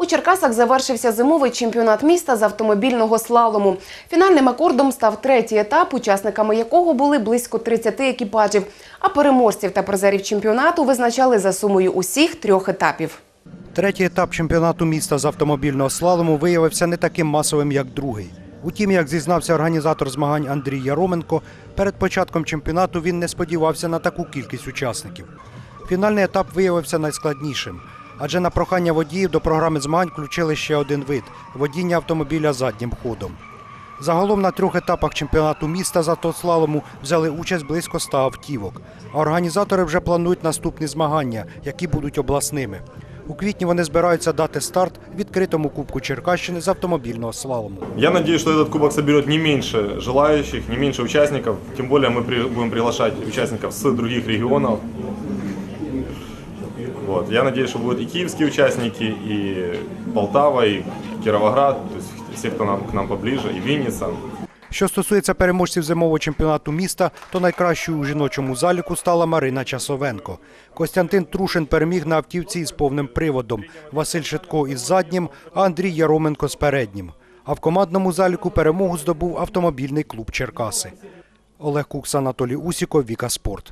У Черкасах завершився зимовий чемпіонат міста з автомобільного слалому. Фінальним акордом став третій етап, учасниками якого були близько 30 екіпажів. А переможців та призерів чемпіонату визначали за сумою усіх трьох етапів. Третій етап чемпіонату міста з автомобільного слалому виявився не таким масовим, як другий. Утім, як зізнався організатор змагань Андрій Яроменко, перед початком чемпіонату він не сподівався на таку кількість учасників. Фінальний етап виявився найскладнішим, адже на прохання водіїв до програми змагань включили ще один вид водіння автомобіля заднім ходом. Загалом на трьох етапах чемпіонату міста з автослалому взяли участь близько 100 автівок. А організатори вже планують наступні змагання, які будуть обласними. У квітні вони збираються дати старт відкритому Кубку Черкащини з автомобільного слалому. Я надеюсь, что этот кубок соберет не меньше желающих, не меньше участников. Тем более мы при- будем приглашать участников с других регионов. Вот. Я надеюсь, что будут и киевские участники, и Полтава, и Кировоград, то есть все, кто нам, к нам поближе, и Винница. Що стосується переможців зимового чемпіонату міста, то найкращою у жіночому заліку стала Марина Часовенко. Костянтин Трушин переміг на автівці із повним приводом, Василь Шитко із заднім, а Андрій Яроменко з переднім. А в командному заліку перемогу здобув автомобільний клуб Черкаси. Олег Кукс, Анатолій Усіков, Віка Спорт.